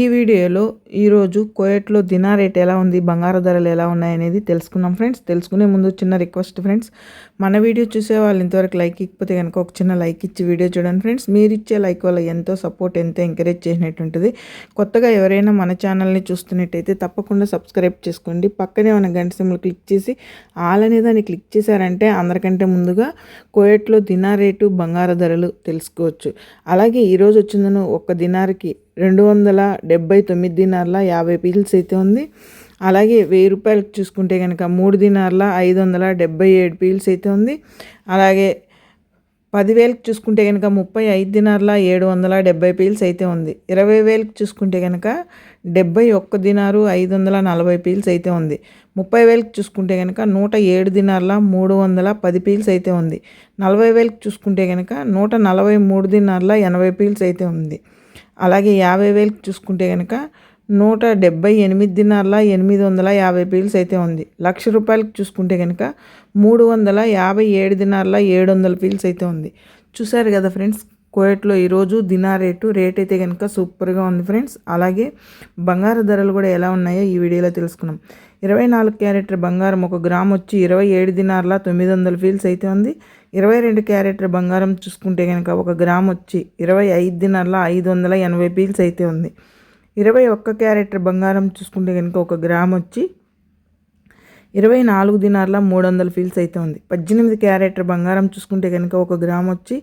ఈ వీడియోలో ఈరోజు కోయట్లో దినా రేట్ ఎలా ఉంది బంగారు ధరలు ఎలా ఉన్నాయనేది తెలుసుకున్నాం ఫ్రెండ్స్. తెలుసుకునే ముందు చిన్న రిక్వెస్ట్ ఫ్రెండ్స్. మన వీడియో చూసే వాళ్ళు ఇంతవరకు లైక్ ఇకపోతే కనుక ఒక చిన్న లైక్ ఇచ్చి వీడియో చూడండి ఫ్రెండ్స్. మీరు ఇచ్చే లైక్ వల్ల ఎంతో సపోర్ట్ ఎంతో ఎంకరేజ్ చేసినట్టుంటుంది. కొత్తగా ఎవరైనా మన ఛానల్ని చూస్తున్నట్టయితే తప్పకుండా సబ్స్క్రైబ్ చేసుకోండి. పక్కనే ఉన్న గంట సిమ్లు క్లిక్ చేసి ఆల్ అనే దాన్ని క్లిక్ చేశారంటే అందరికంటే ముందుగా కోయట్లో దినా రేటు బంగారు ధరలు తెలుసుకోవచ్చు. అలాగే ఈరోజు వచ్చిందను ఒక్క దినార్కి రెండు వందల డెబ్బై తొమ్మిది దినార్ల యాభై పీల్స్ అయితే ఉంది. అలాగే వెయ్యి రూపాయలకు చూసుకుంటే కనుక మూడు దినార్ల ఐదు వందల డెబ్బై ఏడు పీల్స్ అయితే ఉంది. అలాగే పదివేలకు చూసుకుంటే కనుక ముప్పై ఐదు దినార్ల ఏడు వందల డెబ్బై పీల్స్ అయితే ఉంది. ఇరవై వేలకు చూసుకుంటే కనుక డెబ్బై ఒక్క దినారు ఐదు వందల నలభై పీల్స్ అయితే ఉంది. ముప్పై వేలకు చూసుకుంటే కనుక నూట ఏడు దినార్ల మూడు వందల పది పీల్స్ అయితే ఉంది. నలభై వేలకు చూసుకుంటే కనుక నూట నలభై మూడు దినార్ల ఎనభై పీల్స్ అయితే ఉంది. అలాగే యాభై వేలకు చూసుకుంటే కనుక నూట డెబ్బై ఎనిమిది దినాల ఎనిమిది వందల యాభై పీల్స్ అయితే ఉంది. లక్ష రూపాయలకు చూసుకుంటే కనుక మూడు వందల యాభై ఏడు దినాల ఏడు వందల పీల్స్ అయితే ఉంది. చూసారు కదా ఫ్రెండ్స్ కోయట్లో ఈరోజు దినా రేటు రేట్ అయితే కనుక సూపర్గా ఉంది ఫ్రెండ్స్. అలాగే బంగారు ధరలు కూడా ఎలా ఉన్నాయో ఈ వీడియోలో తెలుసుకున్నాం ఇరవై నాలుగు క్యారెట్ బంగారం ఒక గ్రామ్ వచ్చి ఇరవై ఏడు దినార్ల తొమ్మిది వందల ఫీల్స్ అయితే ఉంది. ఇరవై రెండు క్యారెట్ల బంగారం చూసుకుంటే కనుక ఒక గ్రామ్ వచ్చి ఇరవై ఐదు దినాల ఐదు వందల ఎనభై పీల్స్ అయితే ఉంది. ఇరవై ఒక్క క్యారెట్ల బంగారం చూసుకుంటే కనుక ఒక గ్రామ్ వచ్చి ఇరవై నాలుగు దినార్ల మూడు వందల ఫీల్స్ అయితే ఉంది. పద్దెనిమిది క్యారెట్ల బంగారం చూసుకుంటే కనుక ఒక గ్రామ్ వచ్చి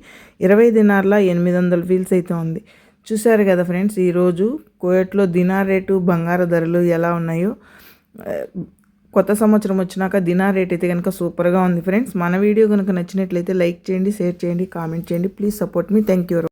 ఇరవై దినార్ల ఎనిమిది వందల ఫీల్స్ అయితే ఉంది. చూశారు కదా ఫ్రెండ్స్ ఈరోజు కోయట్లో దినార్ రేటు బంగారు ధరలు ఎలా ఉన్నాయో కొత్త సంవత్సరం వచ్చినాక దినా రేట్ అయితే కనుక సూపర్గా ఉంది ఫ్రెండ్స్. మన వీడియో కనుక నచ్చినట్లయితే లైక్ చేయండి షేర్ చేయండి కామెంట్ చేయండి. ప్లీజ్ సపోర్ట్ మీ థ్యాంక్ యూ